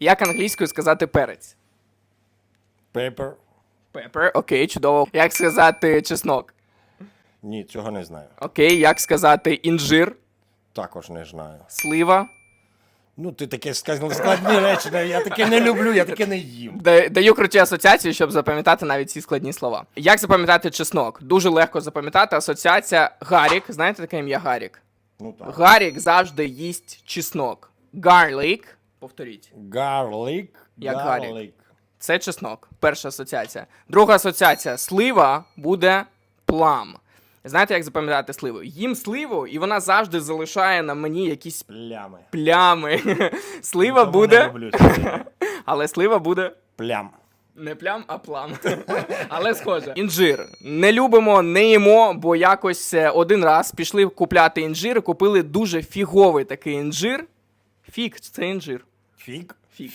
Як англійською сказати перець? Pepper. Pepper, окей, чудово. Як сказати чеснок? Ні, цього не знаю. Окей, як сказати інжир, Також не знаю. слива. Ну, ти таке сказав складні речі, я таке не люблю, я таке не їм. Да- Даю круті асоціації, щоб запам'ятати навіть ці складні слова. Як запам'ятати чеснок? Дуже легко запам'ятати. Асоціація Гарік. Знаєте таке ім'я Гарік? Ну так. Гарік завжди їсть чеснок. Garlic, повторіть. Garlic. Як garlic. Це чеснок. Перша асоціація. Друга асоціація слива буде плам. Знаєте, як запам'ятати сливу? Їм сливу, і вона завжди залишає на мені якісь Плями. плями. Слива Тому не буде, люблю але слива буде Плям. не плям, а плам. Але схоже. Інжир. Не любимо, не їмо, бо якось е, один раз пішли купляти інжир, купили дуже фіговий такий інжир. Фік, це інжир. Fico. Fico.